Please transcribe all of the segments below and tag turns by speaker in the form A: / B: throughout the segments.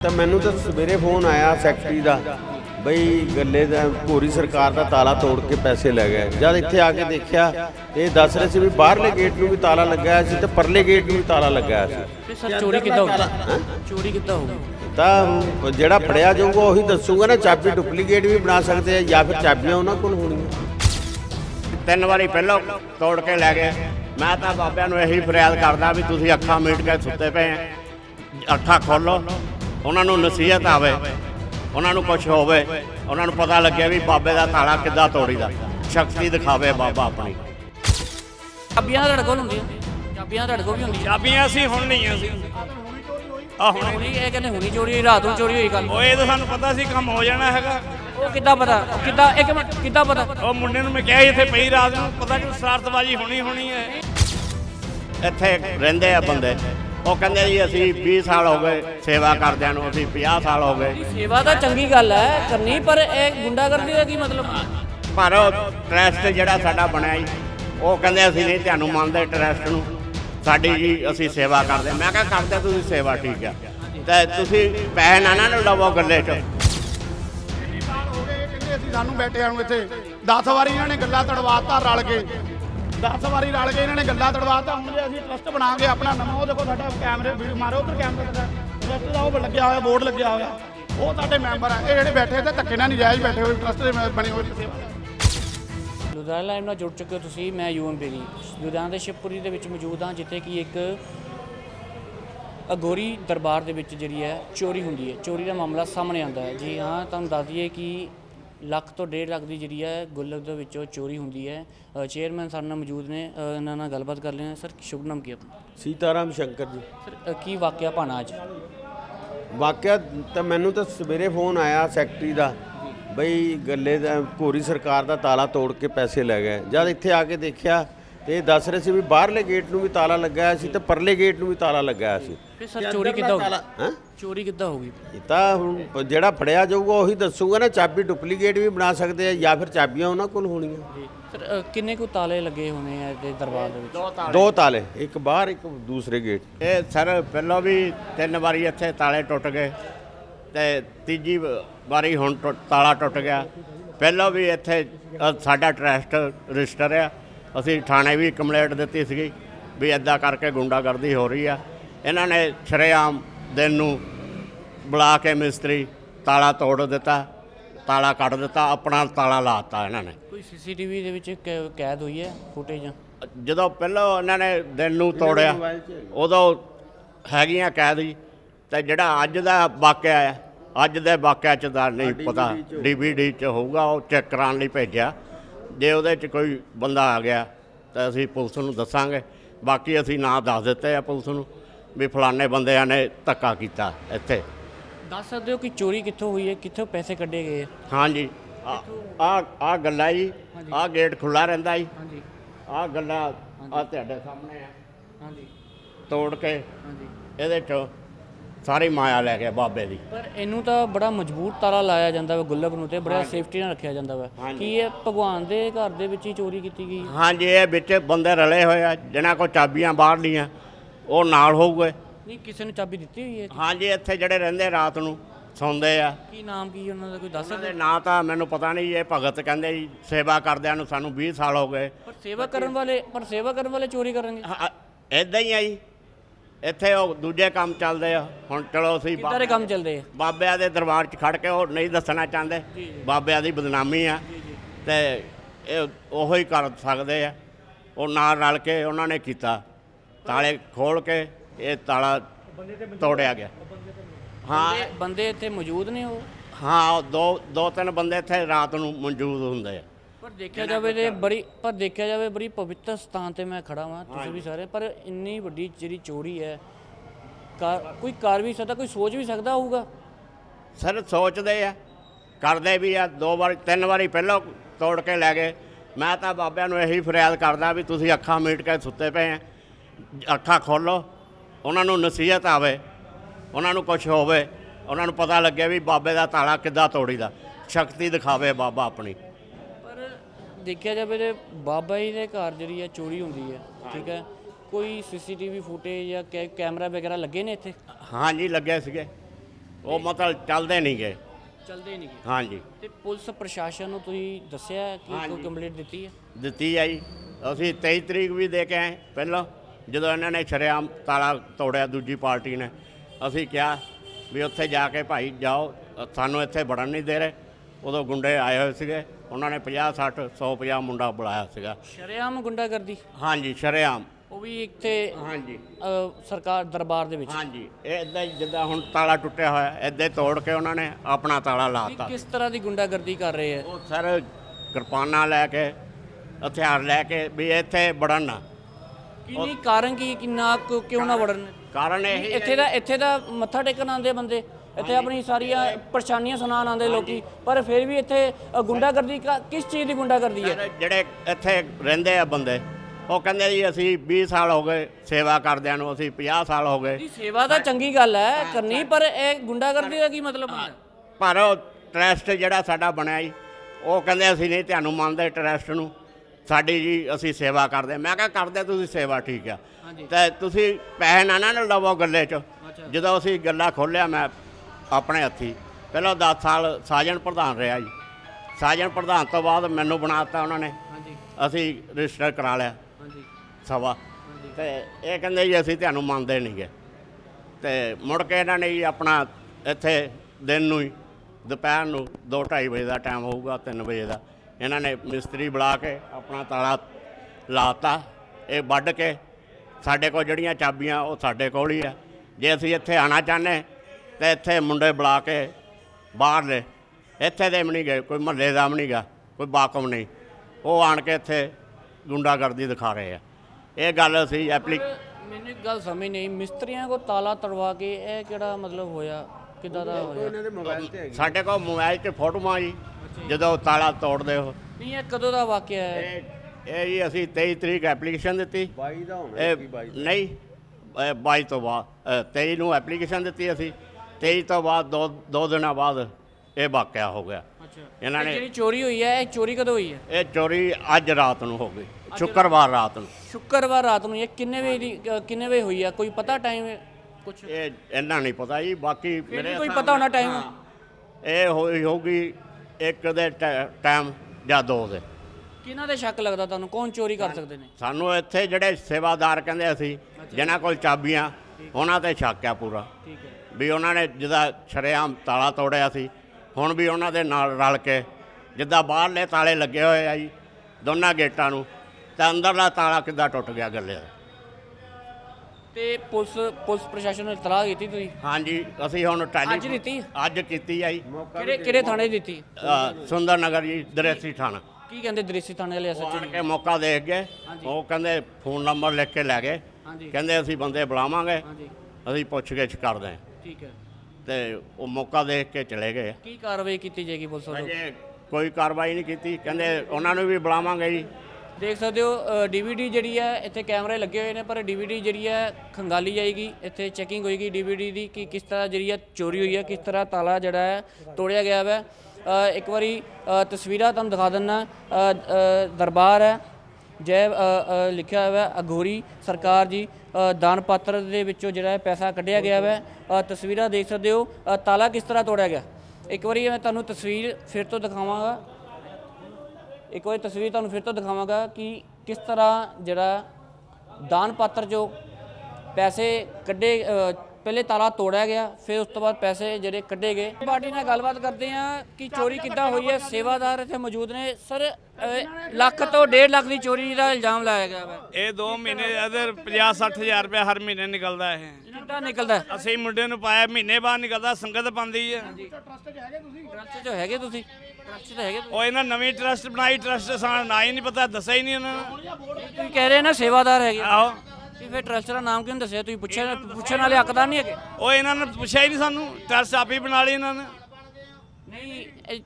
A: ਤਾਂ ਮੈਨੂੰ ਤਾਂ ਸਵੇਰੇ ਫੋਨ ਆਇਆ ਸੈਕਟਰੀ ਦਾ ਬਈ ਗੱਲੇ ਦਾ ਘੋਰੀ ਸਰਕਾਰ ਦਾ ਤਾਲਾ ਤੋੜ ਕੇ ਪੈਸੇ ਲੈ ਗਏ ਜਦ ਇੱਥੇ ਆ ਕੇ ਦੇਖਿਆ ਤੇ ਇਹ ਦੱਸ ਰਹੇ ਸੀ ਵੀ ਬਾਹਰਲੇ ਗੇਟ ਨੂੰ ਵੀ ਤਾਲਾ ਲੱਗਾ ਹੋਇਆ ਸੀ ਤੇ ਪਰਲੇ ਗੇਟ ਨੂੰ ਵੀ ਤਾਲਾ ਲੱਗਾ ਹੋਇਆ ਸੀ।
B: ਸਰ ਚੋਰੀ ਕਿੱਦਾਂ ਹੋ? ਗਈ ਚੋਰੀ ਕਿੱਦਾਂ ਹੋ ਗਈ
A: ਤਾਂ ਜਿਹੜਾ ਫੜਿਆ ਜਾਊਗਾ ਉਹੀ ਦੱਸੂਗਾ ਨਾ ਚਾਬੀ ਡੁਪਲੀਕੇਟ ਵੀ ਬਣਾ ਸਕਦੇ ਆ ਜਾਂ ਫਿਰ ਚਾਬੀਆਂ ਉਹਨਾਂ ਕੋਲ ਹੋਣੀਆਂ
C: ਤਿੰਨ ਵਾਰੀ ਪਹਿਲਾਂ ਤੋੜ ਕੇ ਲੈ ਗਏ। ਮੈਂ ਤਾਂ ਬਾਬਿਆਂ ਨੂੰ ਇਹੀ ਫਰਿਆਦ ਕਰਦਾ ਵੀ ਤੁਸੀਂ ਅੱਖਾਂ ਮੀਟ ਕੇ ਸੁੱਤੇ ਪਏ ਆ। ਅੱਖਾਂ ਖੋਲੋ। ਉਹਨਾਂ ਨੂੰ ਨਸੀਹਤ ਆਵੇ ਉਹਨਾਂ ਨੂੰ ਕੁਝ ਹੋਵੇ ਉਹਨਾਂ ਨੂੰ ਪਤਾ ਲੱਗੇ ਵੀ ਬਾਬੇ ਦਾ ਤਾਲਾ ਕਿੱਦਾਂ ਤੋੜੀਦਾ। ਸ਼ਕਤੀ ਦਿਖਾਵੇ ਬਾਬਾ ਆਪਣੀ।
B: ਚਾਬੀਆਂ ਤੁਹਾਡੇ ਕੋਲ ਹੁੰਦੀਆਂ? ਚਾਬੀਆਂ ਤੁਹਾਡੇ ਕੋਲ ਵੀ ਹੁੰਦੀਆਂ?
D: ਚਾਬੀਆਂ ਅਸੀਂ ਹੁਣ ਨਹੀਂ ਅਸੀਂ। ਆ ਹੁਣ
B: ਹੁਣੀ। ਇਹ ਕਹਿੰਦੇ ਹੁਣੀ ਚੋਰੀ ਹੋਈ ਰਾਤ ਨੂੰ ਚੋਰੀ ਹੋਈ ਕੱਲ
D: ਓਏ ਤਾਂ ਸਾਨੂੰ ਪਤਾ ਸੀ ਕੰਮ ਹੋ ਜਾਣਾ ਹੈਗਾ।
B: ਉਹ ਕਿੱਦਾਂ ਪਤਾ? ਕਿੱਦਾਂ ਇੱਕ ਮਿੰਟ ਕਿੱਦਾਂ ਪਤਾ?
D: ਉਹ ਮੁੰਡੇ ਨੂੰ ਮੈਂ ਕਿਹਾ ਇੱਥੇ ਪਈ ਰਾਤ ਨੂੰ ਪਤਾ ਕਿ ਸਰਾਰਤਬਾਜੀ ਹੋਣੀ ਹੋਣੀ ਹੈ।
C: ਇੱਥੇ ਰਹਿੰਦੇ ਆ ਬੰਦੇ। ਉਹ ਕਹਿੰਦੇ ਜੀ ਅਸੀਂ 20 ਸਾਲ ਹੋ ਗਏ ਸੇਵਾ ਕਰਦਿਆਂ ਨੂੰ ਅਸੀਂ 50 ਸਾਲ ਹੋ ਗਏ।
B: ਸੇਵਾ ਤਾਂ ਚੰਗੀ ਗੱਲ ਹੈ ਕਰਨੀ ਪਰ ਇਹ ਗੁੰਡਾਗਰਦੀ ਦਾ ਕੀ ਮਤਲਬ?
C: ਪਰ ਉਹ ਟਰਸਟ ਜਿਹੜਾ ਸਾਡਾ ਬਣਿਆ ਜੀ ਉਹ ਕਹਿੰਦੇ ਅਸੀਂ ਨਹੀਂ ਤੁਹਾਨੂੰ ਮੰਨਦੇ ਟਰਸਟ ਨੂੰ। ਸਾਡੀ ਜੀ ਅਸੀਂ ਸੇਵਾ ਕਰਦੇ। ਮੈਂ ਕਿਹਾ ਕਰਦੇ ਤੁਸੀਂ ਸੇਵਾ ਠੀਕ ਆ। ਤੇ ਤੁਸੀਂ ਪੈਸੇ ਨਾ ਨਾ ਲਵੋ ਗੱਲੇ 'ਚ।
E: ਹੋ ਗਏ ਕਹਿੰਦੇ ਅਸੀਂ ਸਾਨੂੰ ਬੈਠਿਆਂ ਨੂੰ ਇੱਥੇ। 10 ਵਾਰੀ ਇਹਨਾਂ ਨੇ ਗੱਲਾਂ ਤੜਵਾਤਾ ਰਲ ਕੇ। 10 ਵਾਰੀ ਰਲ ਕੇ ਇਹਨਾਂ ਨੇ ਗੱਲਾਂ ਤੜਵਾਤਾ। ਹੁਣ ਜੇ ਅਸੀਂ ਟਰਸਟ ਬਣਾਵਾਂਗੇ ਆਪਣਾ ਨਵਾਂ, ਉਹ ਦੇਖੋ ਸਾਡਾ ਕੈਮਰੇ ਵੀਡੀਓ ਮਾਰੋ, ਉਧਰ ਕੈਮਰਾ ਦਾ ਟਰਸਟ ਦਾ ਉਹ ਲੱਗਿਆ ਹੋਇਆ ਬੋਰਡ ਲੱਗਿਆ ਹੋਇਆ। ਉਹ ਸਾਡੇ ਮੈਂਬਰ ਆ। ਇਹ ਜਿਹੜੇ ਬੈਠੇ ਇੱਥੇ ਧੱਕੇ ਨਾਲ ਨਜਾਇਜ਼ ਬੈਠੇ ਹੋਏ ਟਰਸਟ ਦੇ ਬਣੇ ਹੋਏ ਸੇਵਾ
B: ਲੁਧਿਆਣਾ ਲਾਈਵ ਨਾਲ ਜੁੜ ਚੁੱਕੇ ਹੋ ਤੁਸੀਂ, ਮੈਂ ਯੂਐਮ ਬੇਰੀ। ਲੁਧਿਆਣਾ ਦੇ ਸ਼ਿਵਪੁਰੀ ਦੇ ਵਿੱਚ ਮੌਜੂਦ ਹਾਂ, ਜਿੱਥੇ ਕਿ ਇੱਕ ਅਗੋਰੀ ਦਰਬਾਰ ਦੇ ਵਿੱਚ ਜਿਹੜੀ ਹੈ, ਚੋਰੀ ਹੁੰਦੀ ਹੈ। ਚੋਰੀ ਦਾ ਮਾਮਲਾ ਸਾਹਮਣੇ ਆਉਂਦਾ ਹੈ। ਜੀ ਹਾਂ, ਤੁਹਾਨੂੰ ਦੱਸ ਦਈਏ ਕਿ ਲੱਖ ਤੋਂ ਡੇਢ ਲੱਖ ਦੀ ਜਿਹੜੀ ਹੈ ਗੁੱਲਕ ਦੇ ਵਿੱਚੋਂ ਚੋਰੀ ਹੁੰਦੀ ਹੈ। ਅ, ਚੇਅਰਮੈਨ ਸਾਡੇ ਨਾਲ ਮੌਜੂਦ ਨੇ। ਅ, ਇਹਨਾਂ ਨਾਲ ਗੱਲਬਾਤ ਕਰ ਲੈਣਾ ਸਰ ਸ਼ੁਭ ਨਾਮ ਕੀ ਹੈ ਆਪਣਾ?
A: ਸੀਤਾਰਾਮ ਸ਼ੰਕਰ ਜੀ।
B: ਸਰ ਅ, ਕੀ ਵਾਕਿਆ ਭਾਣਾ ਅੱਜ?
A: ਵਾਕਿਆ ਤਾਂ ਮੈਨੂੰ ਤਾਂ ਸਵੇਰੇ ਫੋਨ ਆਇਆ ਸੈਕਟਰੀ ਦਾ ਬਈ ਗੱਲੇ ਦਾ ਘੋਰੀ ਸਰਕਾਰ ਦਾ ਤਾਲਾ ਤੋੜ ਕੇ ਪੈਸੇ ਲੈ ਗਏ। ਜਦ ਇੱਥੇ ਆ ਕੇ ਦੇਖਿਆ ਤੇ ਇਹ ਦੱਸ ਰਹੇ ਸੀ ਵੀ ਬਾਹਰਲੇ ਗੇਟ ਨੂੰ ਵੀ ਤਾਲਾ ਲੱਗਾ ਹੋਇਆ ਸੀ ਤੇ ਪਰਲੇ ਗੇਟ ਨੂੰ ਵੀ ਤਾਲਾ ਲੱਗਾ ਹੋਇਆ ਸੀ।
B: ਫਿਰ ਸਰ ਚੋਰੀ ਕਿੱਦਾਂ ਹੋ ਗਈ
A: ਹੈਂ
B: ਚੋਰੀ ਕਿੱਦਾਂ ਹੋ? ਗਈ
A: ਇਹ ਤਾਂ ਹੁਣ ਜਿਹੜਾ ਫੜਿਆ ਜਾਊਗਾ ਉਹੀ ਦੱਸੂਗਾ ਨਾ ਚਾਬੀ ਡੁਪਲੀਕੇਟ ਵੀ ਬਣਾ ਸਕਦੇ ਆ ਜਾਂ ਫਿਰ ਚਾਬੀਆਂ ਉਹਨਾਂ ਕੋਲ ਹੋਣੀਆਂ।
B: ਸਰ ਅ, ਕਿੰਨੇ ਕੁ ਤਾਲੇ ਲੱਗੇ ਹੋਣੇ ਆ ਇਹਦੇ ਦਰਬਾਰ ਦੇ ਵਿੱਚ
A: ਦੋ ਤਾਲੇ ਇੱਕ ਬਾਹਰ ਇੱਕ ਦੂਸਰੇ ਗੇਟ
C: ਇਹ ਸਰ ਪਹਿਲਾਂ ਵੀ ਤਿੰਨ ਵਾਰੀ ਇੱਥੇ ਤਾਲੇ ਟੁੱਟ ਗਏ ਤੇ ਤੀਜੀ ਵ- ਵਾਰੀ ਹੁਣ ਟੁੱਟ- ਤਾਲਾ ਟੁੱਟ ਗਿਆ। ਪਹਿਲਾਂ ਵੀ ਇੱਥੇ ਅ, ਸਾਡਾ ਟਰਸਟ ਰਜਿਸਟਰ ਆ। ਅਸੀਂ ਥਾਣੇ ਵੀ ਕੰਪਲੇਂਟ ਦਿੱਤੀ ਸੀਗੀ ਵੀ ਐਦਾਂ ਕਰਕੇ ਗੁੰਡਾਗਰਦੀ ਹੋ ਰਹੀ ਆ। ਇਹਨਾਂ ਨੇ ਸ਼ਰੇਆਮ ਦਿਨ ਨੂੰ ਬੁਲਾ ਕੇ ਮਿਸਤਰੀ ਤਾਲਾ ਤੋੜ ਦਿੱਤਾ ਤਾਲਾ ਕੱਢ ਦਿੱਤਾ ਆਪਣਾ ਤਾਲਾ ਲਾਤਾ ਇਹਨਾਂ ਨੇ।
B: ਕੋਈ ਸੀਸੀਟੀਵੀ ਦੇ ਵਿੱਚ ਕ- ਕੈਦ ਹੋਈ ਹੈ ਫੁਟੇਜ?
C: ਜਦੋਂ ਪਹਿਲਾਂ ਉਹਨਾਂ ਨੇ ਦਿਨ ਨੂੰ ਤੋੜਿਆ ਉਦੋਂ ਹੈਗੀਆਂ ਕੈਦ ਜੀ ਤੇ ਜਿਹੜਾ ਅੱਜ ਦਾ ਵਾਕਿਆ ਹੈ ਅੱਜ ਦੇ ਵਾਕਿਆ ਚ ਦਾ ਨਹੀਂ ਪਤਾ। ਡੀਵੀਡੀ ਚ ਹੋਊਗਾ ਉਹ ਚੈੱਕ ਕਰਾਉਣ ਲਈ ਭੇਜਿਆ। ਜੇ ਉਹਦੇ ਚ ਕੋਈ ਬੰਦਾ ਆ ਗਿਆ ਤਾਂ ਅਸੀਂ ਪੁਲਿਸ ਨੂੰ ਦੱਸਾਂਗੇ। ਬਾਕੀ ਅਸੀਂ ਨਾਂ ਦੱਸ ਦਿੱਤੇ ਆ ਪੁਲਿਸ ਨੂੰ ਵੀ ਫਲਾਣੇ ਬੰਦਿਆਂ ਨੇ ਧੱਕਾ ਕੀਤਾ ਇੱਥੇ।
B: ਦੱਸ ਸਕਦੇ ਹੋ ਕਿ ਚੋਰੀ ਕਿੱਥੋਂ ਹੋਈ ਹੈ? ਕਿੱਥੋਂ ਪੈਸੇ ਕੱਢੇ ਗਏ ਹੈ?
C: ਹਾਂਜੀ। ਆ ਆ ਆ ਗੱਲਾ ਜੀ। ਆ ਗੇਟ ਖੁੱਲਾ ਰਹਿੰਦਾ ਜੀ।
B: ਹਾਂਜੀ।
C: ਆ ਗੱਲਾ ਆ ਤੁਹਾਡੇ ਸਾਹਮਣੇ ਆ।
B: ਹਾਂਜੀ।
C: ਤੋੜ ਕੇ
B: ਹਾਂਜੀ।
C: ਇਹਦੇ ਚ ਸਾਰੀ ਮਾਇਆ ਲੈ ਗਿਆ ਬਾਬੇ ਦੀ।
B: ਪਰ ਇਹਨੂੰ ਤਾਂ ਬੜਾ ਮਜ਼ਬੂਤ ਤਾਲਾ ਲਾਇਆ ਜਾਂਦਾ ਵਾ ਗੁੱਲਕ ਨੂੰ ਤੇ ਬੜਾ ਸੇਫਟੀ ਨਾਲ ਰੱਖਿਆ ਜਾਂਦਾ ਵਾ। ਕੀ ਇਹ ਭਗਵਾਨ ਦੇ ਘਰ ਦੇ ਵਿੱਚ ਹੀ ਚੋਰੀ ਕੀਤੀ ਗਈ?
C: ਹਾਂਜੀ ਇਹ ਵਿੱਚ ਬੰਦੇ ਰਲੇ ਹੋਏ ਆ ਜਿਨ੍ਹਾਂ ਕੋਲ ਚਾਬੀਆਂ ਬਾਹਰਲੀਆਂ ਉਹ ਨਾਲ ਹੋਊਗੇ।
B: ਨਹੀਂ ਕਿਸੇ ਨੂੰ ਚਾਬੀ ਦਿੱਤੀ ਹੋਈ ਹੈ
C: ਹਾਂਜੀ ਇੱਥੇ ਜਿਹੜੇ ਰਹਿੰਦੇ ਰਾਤ ਨੂੰ ਸੌਂਦੇ ਆ।
B: ਕੀ ਨਾਮ ਕੀ ਉਹਨਾਂ ਦਾ ਕੋਈ ਦੱਸ ਸਕਦੇ
C: ਦੇ ਨਾਂ ਤਾਂ ਮੈਨੂੰ ਪਤਾ ਨਹੀਂ ਇਹ ਭਗਤ ਕਹਿੰਦੇ ਜੀ ਸੇਵਾ ਕਰਦਿਆਂ ਨੂੰ ਸਾਨੂੰ 20 ਸਾਲ ਹੋ ਗਏ।
B: ਪਰ ਸੇਵਾ ਕਰਨ ਵਾਲੇ ਪਰ ਸੇਵਾ ਕਰਨ ਵਾਲੇ ਚੋਰੀ ਕਰਨਗੇ।
C: ਇਦਾਂ ਹੀ ਆ ਜੀ। ਇੱਥੇ ਉਹ ਦੂਜੇ ਕੰਮ ਚੱਲਦੇ ਆ। ਹੁਣ ਚਲੋ ਅਸੀਂ
B: ਕਿੱਦਾਂ ਦੇ ਕੰਮ ਚੱਲਦੇ ਆ?
C: ਬਾਬਿਆਂ ਦੇ ਦਰਬਾਰ 'ਚ ਖੜ ਕੇ ਉਹ ਨਹੀਂ ਦੱਸਣਾ ਚਾਹੁੰਦੇ। ਬਾਬਿਆਂ ਦੀ ਬਦਨਾਮੀ ਆ। ਤੇ ਇਹ ਉਹੋ ਹੀ ਕਰ ਸਕਦੇ ਆ। ਉਹ ਨਾਲ ਰਲ ਕੇ ਉਹਨਾਂ ਨੇ ਕੀਤਾ। ਤਾਲੇ ਖੋਲ ਕੇ ਇਹ ਤਾਲਾ ਤੋੜਿਆ ਗਿਆ। ਹਾਂ।
B: ਬੰਦੇ- ਬੰਦੇ ਇੱਥੇ ਮੌਜੂਦ ਨੇ ਉਹ?
C: ਹਾਂ ਉਹ ਦੋ ਦੋ ਤਿੰਨ ਬੰਦੇ ਇੱਥੇ ਰਾਤ ਨੂੰ ਮੌਜੂਦ ਹੁੰਦੇ ਆ।
B: ਪਰ ਦੇਖਿਆ ਜਾਵੇ ਤੇ ਬੜੀ ਪਰ ਦੇਖਿਆ ਜਾਵੇ ਬੜੀ ਪਵਿੱਤਰ ਸਥਾਨ ਤੇ ਮੈਂ ਖੜਾ ਹਾਂ ਤੁਸੀਂ ਵੀ ਸਾਰੇ ਪਰ ਇੰਨੀ ਵੱਡੀ ਜਿਹੜੀ ਚੋਰੀ ਹੈ ਕੋਈ ਕਰ ਵੀ ਸਕਦਾ ਕੋਈ ਸੋਚ ਵੀ ਸਕਦਾ ਹੋਊਗਾ?
C: ਸਰ ਸੋਚਦੇ ਆ ਕਰਦੇ ਵੀ ਆ ਦੋ ਵਾਰ ਤਿੰਨ ਵਾਰੀ ਪਹਿਲਾਂ ਤੋੜ ਕੇ ਲੈ ਗਏ। ਮੈਂ ਤਾਂ ਬਾਬਿਆਂ ਨੂੰ ਇਹੀ ਫਰਿਆਦ ਕਰਦਾ ਵੀ ਤੁਸੀਂ ਅੱਖਾਂ ਮੀਟ ਕੇ ਸੁੱਤੇ ਪਏ ਆ ਅੱਖਾਂ ਖੋਲੋ ਉਹਨਾਂ ਨੂੰ ਨਸੀਹਤ ਆਵੇ ਉਹਨਾਂ ਨੂੰ ਕੁਝ ਹੋਵੇ ਉਹਨਾਂ ਨੂੰ ਪਤਾ ਲੱਗੇ ਵੀ ਬਾਬੇ ਦਾ ਤਾਲਾ ਕਿੱਦਾਂ ਤੋੜੀਦਾ। ਸ਼ਕਤੀ ਦਿਖਾਵੇ ਬਾਬਾ ਆਪਣੀ।
B: ਦੇਖਿਆ ਜਾਵੇ ਤੇ ਬਾਬਾ ਜੀ ਦੇ ਘਰ ਜਿਹੜੀ ਹੈ ਚੋਰੀ ਹੁੰਦੀ ਹੈ ਠੀਕ ਹੈ? ਕੋਈ ਸੀਸੀਟੀਵੀ ਫੁਟੇਜ ਜਾਂ ਕੈ- ਕੈਮਰਾ ਵਗੈਰਾ ਲੱਗੇ ਨੇ ਇੱਥੇ?
C: ਹਾਂਜੀ ਲੱਗੇ ਸੀਗੇ। ਉਹ ਮਤਲਬ ਚੱਲਦੇ ਨਹੀਂ ਗਏ।
B: ਚੱਲਦੇ ਨਹੀਂ ਗੇ
C: ਹਾਂਜੀ।
B: ਤੇ ਪੁਲਿਸ ਪ੍ਰਸ਼ਾਸਨ ਨੂੰ ਤੁਸੀਂ ਦੱਸਿਆ ਹੈ ਕਿ ਕੋਈ ਕੰਪਲੇਂਟ ਦਿੱਤੀ ਹੈ?
C: ਦਿੱਤੀ ਆ ਜੀ। ਅਸੀਂ 23 ਤਰੀਕ ਵੀ ਦੇ ਕੇ ਆਏ ਪਹਿਲਾਂ ਜਦੋਂ ਇਹਨਾਂ ਨੇ ਸ਼ਰੇਆਮ ਤਾਲਾ ਤੋੜਿਆ ਦੂਜੀ ਪਾਰਟੀ ਨੇ। ਅਸੀਂ ਕਿਹਾ ਵੀ ਉੱਥੇ ਜਾ ਕੇ ਭਾਈ ਜਾਓ ਸਾਨੂੰ ਇੱਥੇ ਵੜਨ ਨਹੀਂ ਦੇ ਰਹੇ। ਉਦੋਂ ਗੁੰਡੇ ਆਏ ਹੋਏ ਸੀਗੇ। ਉਹਨਾਂ ਨੇ 50 60 150 ਮੁੰਡਾ ਬੁਲਾਇਆ ਸੀਗਾ।
B: ਸ਼ਰੇਆਮ ਗੁੰਡਾਗਰਦੀ?
C: ਹਾਂਜੀ ਸ਼ਰੇਆਮ।
B: ਉਹ ਵੀ ਇੱਥੇ
C: ਹਾਂਜੀ।
B: ਅ, ਸਰਕਾਰ ਦਰਬਾਰ ਦੇ ਵਿੱਚ?
C: ਹਾਂਜੀ। ਇਹ ਇਦਾਂ ਜਿੱਦਾਂ ਹੁਣ ਤਾਲਾ ਟੁੱਟਿਆ ਹੋਇਆ ਇਦਾਂ ਹੀ ਤੋੜ ਕੇ ਉਹਨਾਂ ਨੇ ਆਪਣਾ ਤਾਲਾ ਲਾਤਾ
B: ਕਿਸ ਤਰ੍ਹਾਂ ਦੀ ਗੁੰਡਾਗਰਦੀ ਕਰ ਰਹੇ ਹੈ
C: ਉਹ ਸਰ ਕਿਰਪਾਨਾਂ ਲੈ ਕੇ ਹਥਿਆਰ ਲੈ ਕੇ ਵੀ ਇੱਥੇ ਵੜਨ। ਨਾ
B: ਕਿੰਨੀ ਕਾਰਨ ਕੀ ਕਿੰਨਾ ਕੁ- ਕਿਉਂ ਨਾ ਵੜਨ?
C: ਕਾਰਨ ਇਹ
B: ਇੱਥੇ ਦਾ ਇੱਥੇ ਦਾ ਮੱਥਾ ਟੇਕਣ ਆਉਂਦੇ ਬੰਦੇ? ਇੱਥੇ ਆਪਣੀ ਸਾਰੀਆਂ ਪਰੇਸ਼ਾਨੀਆਂ ਸੁਣਾਉਣ ਆਉਂਦੇ ਲੋਕੀ ਪਰ ਫਿਰ ਵੀ ਇੱਥੇ ਅ, ਗੁੰਡਾਗਰਦੀ ਕਾ- ਕਿਸ ਚੀਜ਼ ਦੀ ਗੁੰਡਾਗਰਦੀ ਹੈ?
C: ਜਿਹੜੇ ਇੱਥੇ ਰਹਿੰਦੇ ਆ ਬੰਦੇ ਉਹ ਕਹਿੰਦੇ ਜੀ ਅਸੀਂ 20 ਸਾਲ ਹੋ ਗਏ ਸੇਵਾ ਕਰਦਿਆਂ ਨੂੰ ਅਸੀਂ 50 ਸਾਲ ਹੋ ਗਏ।
B: ਜੀ ਸੇਵਾ ਤਾਂ ਚੰਗੀ ਗੱਲ ਹੈ ਕਰਨੀ ਪਰ ਇਹ ਗੁੰਡਾਗਰਦੀ ਦਾ ਕੀ ਮਤਲਬ ਹੁੰਦਾ?
C: ਪਰ ਉਹ ਟਰਸਟ ਜਿਹੜਾ ਸਾਡਾ ਬਣਿਆ ਜੀ ਉਹ ਕਹਿੰਦੇ ਅਸੀਂ ਨਹੀਂ ਤੁਹਾਨੂੰ ਮੰਨਦੇ ਟਰਸਟ ਨੂੰ ਸਾਡੀ ਜੀ ਅਸੀਂ ਸੇਵਾ ਕਰਦੇ ਮੈਂ ਕਿਹਾ ਕਰਦੇ ਤੁਸੀਂ ਸੇਵਾ ਠੀਕ ਆ।
B: ਹਾਂਜੀ।
C: ਤੇ ਤੁਸੀਂ ਪੈਸੇ ਨਾ ਨਾ ਲਵੋ ਗੱਲੇ 'ਚ। ਜਦੋਂ ਅਸੀਂ ਗੱਲਾ ਖੋਲਿਆ ਮੈਂ ਆਪਣੇ ਹੱਥੀ। ਪਹਿਲਾਂ 10 ਸਾਲ ਸਾਜਣ ਪ੍ਰਧਾਨ ਰਿਹਾ ਜੀ। ਸਾਜਣ ਪ੍ਰਧਾਨ ਤੋਂ ਬਾਅਦ ਮੈਨੂੰ ਬਣਾਤਾ ਉਹਨਾਂ ਨੇ।
B: ਹਾਂਜੀ।
C: ਅਸੀਂ ਰਜਿਸਟਰ ਕਰਾ ਲਿਆ।
B: ਹਾਂਜੀ।
C: ਸਭਾ। ਤੇ ਇਹ ਕਹਿੰਦੇ ਜੀ ਅਸੀਂ ਤੁਹਾਨੂੰ ਮੰਨਦੇ ਨਹੀਂਗੇ ਤੇ ਮੁੜ ਕੇ ਇਹਨਾਂ ਨੇ ਜੀ ਆਪਣਾ ਇੱਥੇ ਦਿਨ ਨੂੰ ਹੀ ਦੁਪਹਿਰ ਨੂੰ 2:30 ਵਜੇ ਦਾ ਟਾਈਮ ਹੋਊਗਾ 3 ਵਜੇ ਦਾ। ਇਹਨਾਂ ਨੇ ਮਿਸਤਰੀ ਬੁਲਾ ਕੇ ਆਪਣਾ ਤਾਲਾ ਲਾਤਾ। ਇਹ ਵੱਢ ਕੇ ਸਾਡੇ ਕੋਲ ਜਿਹੜੀਆਂ ਚਾਬੀਆਂ ਉਹ ਸਾਡੇ ਕੋਲ ਹੀ ਆ। ਜੇ ਅਸੀਂ ਇੱਥੇ ਆਣਾ ਚਾਹੁੰਦੇ ਤੇ ਇੱਥੇ ਮੁੰਡੇ ਬੁਲਾ ਕੇ ਬਾਹਰ ਲੈ ਇੱਥੇ ਦੇ ਵੀ ਨਹੀਂ ਗਏ ਕੋਈ ਮਹੱਲੇ ਦਾ ਵੀ ਨਹੀਂ ਗਾ ਕੋਈ ਬਾਕਮ ਨਹੀਂ। ਉਹ ਆਣ ਕੇ ਇੱਥੇ ਗੁੰਡਾਗਰਦੀ ਦਿਖਾ ਰਹੇ ਆ। ਇਹ ਗੱਲ ਅਸੀਂ ਐਪਲੀ
B: ਮੈਨੂੰ ਇੱਕ ਗੱਲ ਸਮਝ ਨਹੀਂ ਮਿਸਤਰੀਆਂ ਕੋ ਤਾਲਾ ਤੜਵਾ ਕੇ ਇਹ ਕਿਹੜਾ ਮਤਲਬ ਹੋਇਆ? ਕਿੱਦਾਂ ਦਾ ਹੋਇਆ?
A: ਇਹਨਾਂ ਦੇ ਮੋਬਾਈਲ ਤੇ ਹੈਗੀ?
C: ਸਾਡੇ ਕੋਲ ਮੋਬਾਈਲ 'ਚ ਫੋਟੋਆਂ ਜੀ ਜਦੋਂ ਤਾਲਾ ਤੋੜਦੇ ਹੋ।
B: ਨਹੀਂ ਇਹ ਕਦੋਂ ਦਾ ਵਾਕਿਆ ਹੈ?
C: ਇਹ ਇਹ ਜੀ ਅਸੀਂ 23 ਤਰੀਕ ਐਪਲੀਕੇਸ਼ਨ ਦਿੱਤੀ।
A: 22 ਦਾ ਹੋਣਾ
C: ਇਹ
A: 22
C: ਨਹੀਂ ਇਹ 22 ਤੋਂ ਬਾਅਦ ਅ, 23 ਨੂੰ ਐਪਲੀਕੇਸ਼ਨ ਦਿੱਤੀ ਅਸੀਂ। 23 ਤੋਂ ਬਾਅਦ ਦੋ ਦੋ ਦਿਨਾਂ ਬਾਅਦ ਇਹ ਵਾਕਿਆ ਹੋ ਗਿਆ।
B: ਅੱਛਾ।
C: ਇਹਨਾਂ ਨੇ
B: ਜਿਹੜੀ ਚੋਰੀ ਹੋਈ ਹੈ ਇਹ ਚੋਰੀ ਕਦੋਂ ਹੋਈ ਹੈ?
C: ਇਹ ਚੋਰੀ ਅੱਜ ਰਾਤ ਨੂੰ ਹੋ ਗਈ। ਸ਼ੁੱਕਰਵਾਰ ਰਾਤ ਨੂੰ।
B: ਸ਼ੁੱਕਰਵਾਰ ਰਾਤ ਨੂੰ ਇਹ ਕਿੰਨੇ ਵਜੇ ਦੀ ਅ, ਕਿੰਨੇ ਵਜੇ ਹੋਈ ਹੈ ਕੋਈ ਪਤਾ ਟਾਈਮ ਕੁਝ
C: ਇਹ ਇਹਨਾਂ ਨਹੀਂ ਪਤਾ ਜੀ ਬਾਕੀ
B: ਫਿਰ ਵੀ ਕੋਈ
C: ਹਿਸਾਬ
B: ਪਤਾ ਹੋਣਾ
C: ਨਾਲ- ਹਾਂ, ਇਹ ਹੋਈ ਹੋਊਗੀ ਇੱਕ ਦੇ ਟਾਈਮ ਜਾਂ ਦੋ ਦੇ।
B: ਕਿਹਨਾਂ ਦੇ ਸ਼ੱਕ ਲੱਗਦਾ ਤੁਹਾਨੂੰ? ਕੌਣ ਚੋਰੀ ਕਰ ਸਕਦੇ ਨੇ?
C: ਸਾਨੂੰ ਇੱਥੇ ਜਿਹੜੇ ਸੇਵਾਦਾਰ ਕਹਿੰਦੇ ਅਸੀਂ ਜਿਨ੍ਹਾਂ ਕੋਲ ਚਾਬੀਆਂ ਉਹਨਾਂ ਤੇ ਸ਼ੱਕ ਆ ਪੂਰਾ।
B: ਠੀਕ ਹੈ।
C: ਵੀ ਉਹਨਾਂ ਨੇ ਜਿਹਦਾ ਸ਼ਰੇਆਮ ਤਾਲਾ ਤੋੜਿਆ ਸੀ ਹੁਣ ਵੀ ਉਹਨਾਂ ਦੇ ਨਾਲ ਰਲ ਕੇ ਜਿੱਦਾਂ ਬਾਹਰਲੇ ਤਾਲੇ ਲੱਗੇ ਹੋਏ ਆ ਜੀ ਦੋਨਾਂ ਗੇਟਾਂ ਨੂੰ ਤੇ ਅੰਦਰਲਾ ਤਾਲਾ ਕਿੱਦਾਂ ਟੁੱਟ ਗਿਆ ਗੱਲੇ ਦਾ।
B: ਤੇ ਪੁਲਿਸ ਪੁਲਿਸ ਪ੍ਰਸ਼ਾਸਨ ਨੂੰ ਇਤਲਾਹ ਕੀਤੀ ਤੁਸੀਂ?
C: ਹਾਂਜੀ ਅਸੀਂ ਹੁਣ ਟੈਲੀ
B: ਅੱਜ ਦਿੱਤੀ?
C: ਅੱਜ ਕੀਤੀ ਆ ਜੀ।
B: ਕਿਹੜੇ ਕਿਹੜੇ ਥਾਣੇ ਦਿੱਤੀ?
C: ਅ, ਸੁੰਦਰ ਨਗਰ ਜੀ ਦਰੇਸੀ ਥਾਣਾ।
B: ਕੀ ਕਹਿੰਦੇ ਦ੍ਰਿਸ਼ੀ ਥਾਣੇ ਵਾਲੇ
C: ਉਹ
B: ਐਸਐਚਓ
C: ਆਣ ਕੇ ਮੌਕਾ ਦੇਖ ਗਏ ਉਹ ਕਹਿੰਦੇ ਫੋਨ ਨੰਬਰ ਲਿਖ ਕੇ ਲੈ ਗਏ।
B: ਹਾਂਜੀ।
C: ਕਹਿੰਦੇ ਅਸੀਂ ਬੰਦੇ ਬੁਲਾਵਾਂਗੇ
B: ਹਾਂਜੀ।
C: ਅਸੀਂ ਪੁੱਛ ਗਿੱਛ ਕਰਦੇ ਹਾਂ।
B: ਠੀਕ ਹੈ।
C: ਤੇ ਉਹ ਮੌਕਾ ਦੇਖ ਕੇ ਚਲੇ ਗਏ।
B: ਕੀ ਕਾਰਵਾਈ ਕੀਤੀ ਜਾਏਗੀ ਪੁਲਿਸ ਵੱਲੋਂ?
C: ਅਜੇ ਕੋਈ ਕਾਰਵਾਈ ਨਹੀਂ ਕੀਤੀ। ਕਹਿੰਦੇ ਉਹਨਾਂ ਨੂੰ ਵੀ ਬੁਲਾਵਾਂਗੇ ਜੀ।
B: ਦੇਖ ਸਕਦੇ ਹੋ ਡੀਵੀਡੀ ਜਿਹੜੀ ਹੈ ਇੱਥੇ ਕੈਮਰੇ ਲੱਗੇ ਹੋਏ ਨੇ ਪਰ ਡੀਵੀਡੀ ਜਿਹੜੀ ਹੈ ਖੰਗਾਲੀ ਜਾਏਗੀ। ਇੱਥੇ ਚੈਕਿੰਗ ਹੋਏਗੀ ਡੀਵੀਡੀ ਦੀ ਕਿ ਕਿਸ ਤਰ੍ਹਾਂ ਜਿਹੜੀ ਹੈ ਚੋਰੀ ਹੋਈ ਹੈ ਕਿਸ ਤਰ੍ਹਾਂ ਤਾਲਾ ਜਿਹੜਾ ਹੈ ਤੋੜਿਆ ਗਿਆ ਹੈ ਇੱਕ ਵਾਰੀ ਤਸਵੀਰਾਂ ਤੁਹਾਨੂੰ ਦਿਖਾ ਦਿੰਨਾ ਦਰਬਾਰ ਹੈ। ਜੈ ਲਿਖਿਆ ਹੋਇਆ ਹੈ ਅਘੋਰੀ ਸਰਕਾਰ ਜੀ। ਦਾਨ ਪਾਤਰ ਦੇ ਵਿੱਚੋਂ ਜਿਹੜਾ ਹੈ ਪੈਸਾ ਕੱਢਿਆ ਗਿਆ ਹੈ ਤਸਵੀਰਾਂ ਦੇਖ ਸਕਦੇ ਹੋ। ਤਾਲਾ ਕਿਸ ਤਰ੍ਹਾਂ ਤੋੜਿਆ ਗਿਆ? ਇੱਕ ਵਾਰੀ ਮੈਂ ਤੁਹਾਨੂੰ ਤਸਵੀਰ ਫਿਰ ਤੋਂ ਦਿਖਾਵਾਂਗਾ। ਇੱਕ ਵਾਰੀ ਤਸਵੀਰ ਤੁਹਾਨੂੰ ਫਿਰ ਤੋਂ ਦਿਖਾਵਾਂਗਾ ਕਿ ਕਿਸ ਤਰ੍ਹਾਂ ਜਿਹੜਾ ਦਾਨ ਪਾਤਰ ਜੋ ਪੈਸੇ ਕੱਢੇ ਪਹਿਲੇ ਤਾਲਾ ਤੋੜਿਆ ਗਿਆ ਫਿਰ ਉਸ ਤੋਂ ਬਾਅਦ ਪੈਸੇ ਜਿਹੜੇ ਕੱਢੇ ਗਏ। ਪਾਰਟੀ ਨਾਲ ਗੱਲਬਾਤ ਕਰਦੇ ਆ ਕਿ ਚੋਰੀ ਕਿੱਦਾਂ ਹੋਈ ਹੈ। ਸੇਵਾਦਾਰ ਇੱਥੇ ਮੌਜੂਦ ਨੇ। ਸਰ ਲੱਖ ਤੋਂ 1.5 ਲੱਖ ਦੀ ਚੋਰੀ ਦਾ ਇਲਜ਼ਾਮ ਲਾਇਆ ਗਿਆ ਹੈ
D: ਇਹ 2 ਮਹੀਨੇ ਅਦਰ 50 60000 ਰੁਪਏ ਹਰ ਮਹੀਨੇ ਨਿਕਲਦਾ ਹੈ
B: ਕਿੰਨਾ ਨਿਕਲਦਾ ਹੈ?
D: ਅਸੀਂ ਮੁੰਡੇ ਨੂੰ ਪਾਇਆ ਮਹੀਨੇ ਬਾਅਦ ਨਿਕਲਦਾ ਸੰਗਤ ਪਾਉਂਦੀ ਹੈ।
B: ਟਰਸਟ 'ਚ ਹੈਗੇ ਤੁਸੀਂ? ਟਰਸਟ 'ਚ ਹੈਗੇ ਤੁਸੀਂ।
D: ਉਹ ਇਹਨਾਂ ਨਵੀਂ ਟਰਸਟ ਬਣਾਈ ਟਰਸਟ ਸਾਨੂੰ ਨਾ ਹੀ ਨਹੀਂ ਪਤਾ ਦੱਸਿਆ ਹੀ ਨਹੀਂ ਉਹਨਾਂ ਨੇ।
B: ਤੁਸੀਂ ਕਹਿ ਰਹੇ ਨਾ ਸੇਵਾਦਾਰ ਹੈਗੇ
D: ਆਹੋ।
B: ਤੁਸੀਂ ਫਿਰ ਟਰਸਟ ਦਾ ਨਾਮ ਕਿਉਂ ਨਹੀਂ ਦੱਸਿਆ? ਤੁਸੀਂ ਪੁੱਛਿਆ ਪੁੱਛਣ ਵਾਲੇ ਹੱਕਦਾਰ ਨਹੀਂ ਹੈਗੇ।
D: ਉਹ ਇਹਨਾਂ ਨੇ ਪੁੱਛਿਆ ਹੀ ਨਹੀਂ ਸਾਨੂੰ। ਟਰਸਟ ਆਪ ਹੀ ਬਣਾ ਲਈ ਇਹਨਾਂ ਨੇ।
B: ਨਹੀਂ ਇਹ